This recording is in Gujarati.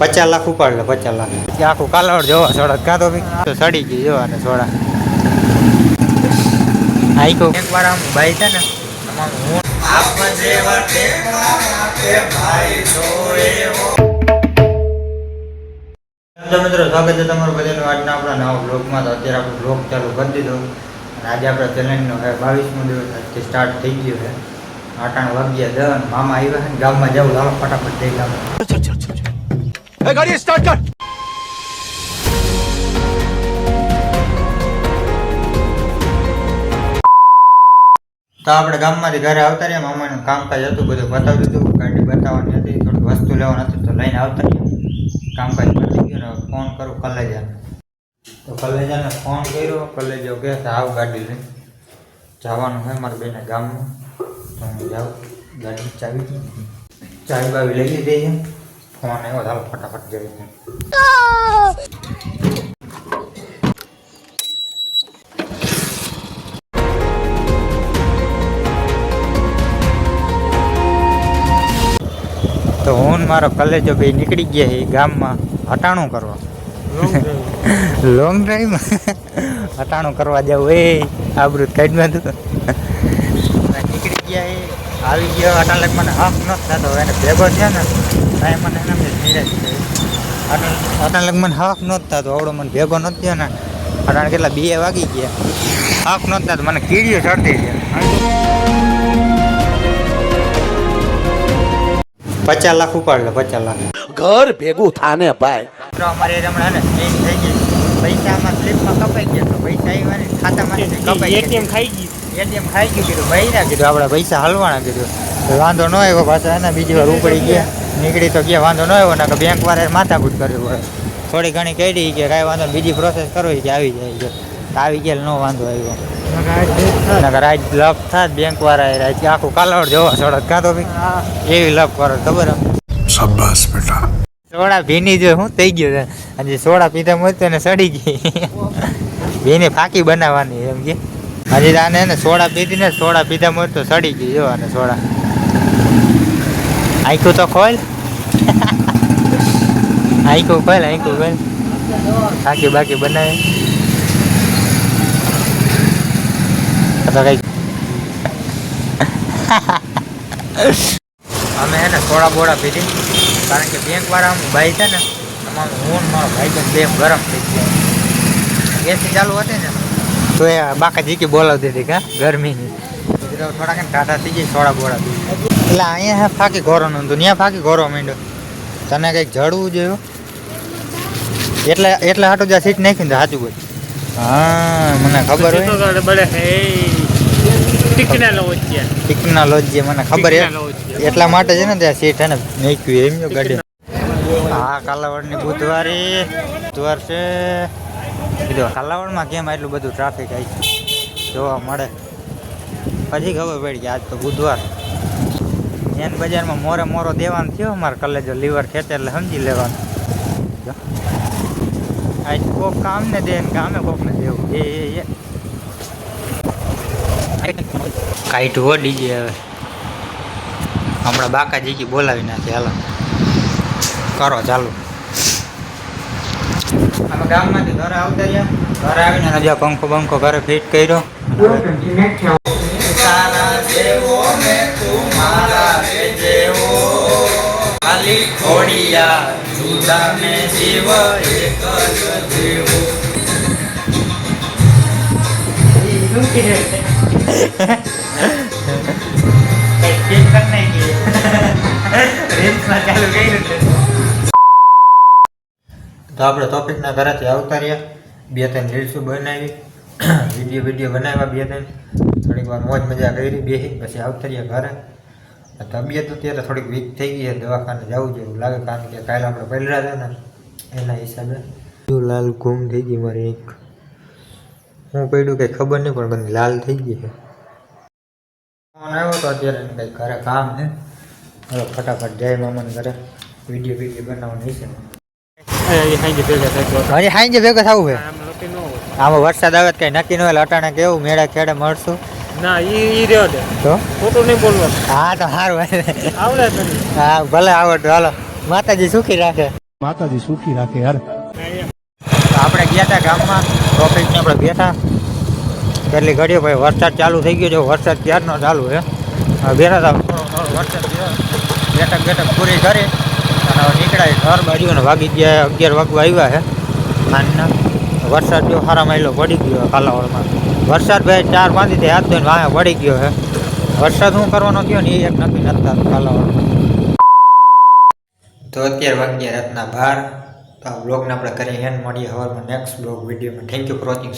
પચાસ લાખ ઉપાડ લે, પચાસ લાખ. આખું કાલાવડ જોવા સોડા કાતો તો સડી ગઈ જોવા ને સોડા આઈકો એક વાર આમ ભાઈ છે ને મિત્રો, સ્વાગત છે તમારું બધાનું આજના આપણા નવા બ્લોગમાં તો અત્યારે આપણે બ્લોગ ચાલુ કરી દીધો. અને આજે આપણા ચેલેન્જનો હવે બાવીસમો દિવસ, આજથી સ્ટાર્ટ થઈ ગયો છે. આટાણ વાગ્યા દસ મામા આવ્યા છે ગામમાં જવું ચાલો ફટાફટ જઈ એ ગાડી સ્ટાર્ટ કર. તો આપણે ગામમાંથી ઘરે આવતા રહ્યા. મામાનું કામકાજ હતું, બધું બતાવી દીધું. ગાડી બતાવવાની હતી, થોડીક વસ્તુ લેવાની હતી, તો લઈને આવતા રહ્યા. કામકાજ પતી ગયું ફોન કરું કલેજાને તો કલેજાને ફોન કર્યો. કલેજો કે આવ ગાડી લઈ. જવાનું હોય મારા બેના ગામમાં તો હું જાઉં. ગાડી ચાવી. ચાવી બાવી લઈ લીધી છે. ફોન આવ્યો ચાલો ફટાફટ જઈ તો હું મારો કલેજો ભાઈ નીકળી ગયા છે ગામમાં હટાણું કરવા. લોંગ ડ્રાઈવ હટાણું કરવા જાવ એ આબરૂત કાઢમાં તું. નીકળી ગયા એ આવી ગયો અટાલક મને હક ન થતો એને ભેગો થયો ને ત્યાં મને એને અટલ થઈ મને હક ન થતો આવડો મને ભેગો ન થયો ને અટાણ કેટલા બે વાગી ગયા. હક ન થતો મને કીડીઓ ચડતી છે પચાસ લાખ ઉપાડે પચાસ લાખ. ઘર ભેગું થાને ભાઈ. અમારે હમણાં ને સ્લીપ થઈ ગઈ. પૈસામાં સ્લીપમાં કપાઈ ગયા પૈસા આવ્યા ખાતા ખાતામાં કપાઈ એટીએમ ખાઈ ગયું. એટીએમ ખાઈ ગયું કીધું ભાઈ કીધું આપણે પૈસા હલવાના કીધું. વાંધો ન આવ્યો પાછા એના બીજી વાર ઉપડી ગયા. નીકળી તો ગયા વાંધો ન આવ્યો ને કે બેંક વાળાએ માથાકૂટ કર્યું પડે થોડી ઘણી કરી કે કાંઈ વાંધો બીજી પ્રોસેસ કરવી કે આવી જાય છે. આવી ગયા નો વાંધો આવ્યો. નગર આજ લપ થાય. બેંક વાળા રાજ આખું કાલાવડ જોવા સડક કાં તો ભાઈ? એવી લપ કરો ખબર શાબાશ બેટા. સોડા ભીની જો શું થઈ ગયો છે? અને સોડા પીધા મળતો ને સડી ગઈ. ભીની ફાંકી બનાવવાની એમ કે. હજી તો આને ને સોડા પીધી ને સોડા પીધા મળતો સડી ગઈ, જો અને સોડા. આઈકું તો ખોલ. આઈકું ખોલ આઈકું ખોલ. બાકી બાકી બનાવે. તો કઈ અમે હે ને સોડા બોડા પીધી. કારણ કે બેંક વાળા આમ ભાઈ છે ને અમારું હું મારો ભાઈ બે ગરમ થઈ ગયા. એસી ચાલુ હતી ને તો એ બાકા જીકી બોલાવતી હતી કા ગરમીની. થોડાક ને ટાટા થઈ ગઈ થોડા બોળા એટલે અહીંયા હા ફાકી ઘોરો નું ત્યાં ફાકી ઘોરો માંડ્યો તને કંઈક જડવું જોયું એટલે એટલે હાટો જ્યાં સીટ નાખી ને તો સાચું બધું હા મને ખબર હોય. ટેકનોલોજી મને ખબર છે. એટલા માટે છે ને ત્યાં સીટ હે ને નાખ્યું એમ ગાડી હા કાલાવડની બુધવારે બુધવાર છે. કીધું, કાલાવડમાં કેમ આટલું બધું ટ્રાફિક આવી જોવા મળે. પછી ખબર પડી કે આજ તો બુધવાર. એન બજારમાં મોરે મોરો દેવાનું થયો અમારે કલેજો લીવર ખેતર એટલે સમજી લેવાનું. આજ કોક કામ ને દે ને કામે કોકને દેવું. એ એ કાઈટ હો ડીજે હવે. હમણાં બાકાજી બોલાવી નાખે, હાલો. કરો, ચાલુ. અમે ગામમાંથી ઘરે આવતા રહ્યા. ઘરે આવીને આ પંખો બંખો ઘરે ફિટ કર્યો. તારા જેવો તો આપણે ટોપિકના ઘરેથી આવતા રહ્યા. બે ત્રણ રીલ્સો બનાવી. વીડિયો વીડિયો બનાવ્યા બે ત્રણ. થોડીક વાર મોજ મજા કરી બેસી પછી આવતા રહ્યા ઘરે. તબિયત અત્યારે થોડીક વીક થઈ ગઈ છે, દવાખાને જવું જેવું લાગે, કારણ કે કાલે આપણે પહેલા હતા ને એના હિસાબે. લાલ ગુમ થઈ ગઈ મારી એક. હું પડ્યું કંઈ ખબર નહીં, પણ બધી લાલ થઈ ગઈ છે. ફોન આવ્યો તો અત્યારે કંઈક ઘરે કામ છે. ફટાફટ જય મામાને ઘરે. વીડિયો વીડિયો બનાવવાનું છે. હજી સાંજે ભેગા થવું છે. આમાં વરસાદ આવે તો કઈ નક્કી ન હોય અટાણે કેવું મેળા ખેડે મળશું. ના ઈ ઈ રહ્યો દે તો? ખોટું નહીં બોલવાનું. હા તો સારું આવડે તને હા ભલે આવડે હાલો. માતાજી સુખી રાખે. માતાજી સુખી રાખે યાર આપણે ગયા હતા ગામમાં ટ્રોફિકને આપણે બેઠા કેટલી ઘડીએ ભાઈ વરસાદ ચાલુ થઈ ગયો છે વરસાદ ક્યારનો ચાલુ છે? હવે બેઠા હતા વરસાદ. બેઠક બેઠક પૂરી કરી. નીકળાય. ઘર બાજુ ને વાગી ગયા અગિયાર વાગવા આવ્યા છે. માનના. વરસાદ જો સારા માયલો પડી ગયો કાલાવડમાં વરસાદ ભાઈ ચાર પાંચથી હાથ ધોઈને વાંહે પડી ગયો છે. વરસાદ શું કરવાનો થયો ને એ એક નક્કી નથી થતું કાલાવડમાં તો અત્યારે વાગ્યા રાતના બાર. તો આ બ્લોગને આપણે કરીએ એન્ડ મળીએ હવારમાં નેક્સ્ટ બ્લોગ વિડીયોમાં. Thank you for watching